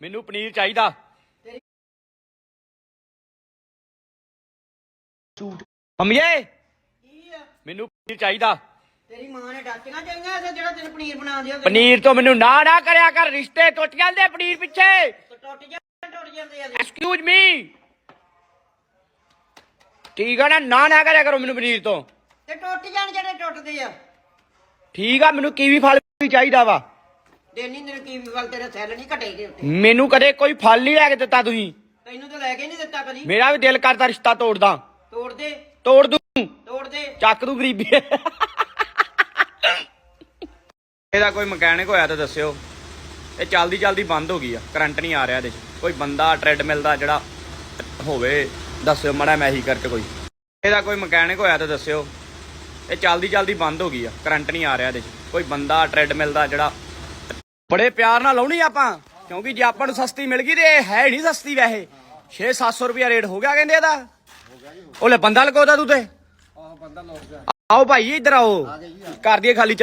ਮੈਨੂੰ ਪਨੀਰ ਚਾਹੀਦਾ। ਮੰਮੀਏ ਕੀ ਆ? ਮੈਨੂੰ ਪਨੀਰ ਚਾਹੀਦਾ। ਤੇਰੀ ਮਾਂ ਨੇ ਡਾਕੀਆਂ ਚਾਹੀਆਂ ਐਸੇ ਜਿਹੜਾ ਤੈਨੂੰ ਪਨੀਰ ਬਣਾ ਦਿਓ ਪਨੀਰ ਤੋਂ ਮੈਨੂੰ ਨਾ ਨਾ ਕਰਿਆ ਕਰ ਰਿਸ਼ਤੇ ਟੁੱਟ ਜਾਂਦੇ ਪਨੀਰ ਪਿੱਛੇ। ਟੁੱਟ ਜਾਂਦੇ ਟੁੱਟ ਜਾਂਦੇ ਆ। ਐਕਸਕਿਊਜ਼ ਮੀ ਠੀਕ ਆ ਨਾ ਨਾ ਨਾ ਕਰਿਆ ਕਰੋ ਮੈਨੂੰ ਪਨੀਰ ਤੋਂ। ਤੇ ਟੁੱਟ ਜਾਣ ਜਿਹੜੇ ਟੁੱਟਦੇ ਆ। ਠੀਕ ਆ ਮੈਨੂੰ ਕੀਵੀ ਫਲ ਵੀ ਚਾਹੀਦਾ ਵਾ। ਦੇਨੀ ਤੇਰੇ ਕੀ ਵੱਲ ਤੇਰੇ ਸੈੱਲ ਨਹੀਂ ਘਟੇ ਦੇ ਉੱਤੇ। ਮੈਨੂੰ ਕਦੇ ਕੋਈ ਫਲ ਨਹੀਂ ਲੈ ਕੇ ਦਿੱਤਾ ਤੁਸੀਂ। ਤੈਨੂੰ ਤਾਂ ਲੈ ਕੇ ਨਹੀਂ ਦਿੱਤਾ ਕਦੀ। ਮੇਰਾ ਵੀ ਦਿਲ ਕਰਦਾ ਰਿਸ਼ਤਾ ਤੋੜਦਾ। ਤੋੜ ਦੇ। ਤੋੜ ਦੂੰ। ਤੋੜ ਦੇ। ਚੱਕ ਦੂੰ ਗਰੀਬੀ। ਇਹਦਾ ਕੋਈ ਮਕੈਨਿਕ ਹੋਇਆ ਤਾਂ ਦੱਸਿਓ। ਇਹ ਚੱਲਦੀ ਚੱਲਦੀ ਬੰਦ ਹੋ ਗਈ ਆ। ਕਰੰਟ ਨਹੀਂ ਆ ਰਿਹਾ ਇਹਦੇ 'ਚ। ਕੋਈ ਬੰਦਾ ਟ੍ਰੈਡਮਿਲ ਦਾ ਜਿਹੜਾ ਹੋਵੇ ਦੱਸਿਓ ਮੜਾ ਮੈਂ ਹੀ ਕਰਕੇ ਕੋਈ। ਇਹਦਾ ਕੋਈ ਮਕੈਨਿਕ ਹੋਇਆ ਤਾਂ ਦੱਸਿਓ। ਇਹ ਚੱਲਦੀ ਚੱਲਦੀ ਬੰਦ ਹੋ ਗਈ ਆ। ਕਰੰਟ ਨਹੀਂ ਆ ਰਿਹਾ ਇਹਦੇ 'ਚ। ਕੋਈ ਬੰਦਾ ਟ੍ਰੈਡਮਿਲ ਦਾ ਜਿਹੜਾ ਬੜੇ ਪਿਆਰ ਨਾਲ ਲਾਉਣੀ ਆਪਾਂ ਕਿਉਂਕਿ ਜੇ ਆਪਾਂ ਨੂੰ ਸਸਤੀ ਮਿਲ ਗਈ ਤੇ ਇਹ ਹੈ ਨਹੀਂ ਸਸਤੀ ਵੈਸੇ। 6-700 ਰੁਪਿਆ ਰੇਟ ਹੋ ਗਿਆ ਕਹਿੰਦੇ ਇਹਦਾ। ਉਹ ਲੈ ਬੰਦਾ ਲਗਾਉਦਾ ਤੂੰ ਤੇ ਆਓ ਭਾਈ ਇੱਧਰ ਆਓ। ਕਰ ਦਈਏ ਖਾਲੀ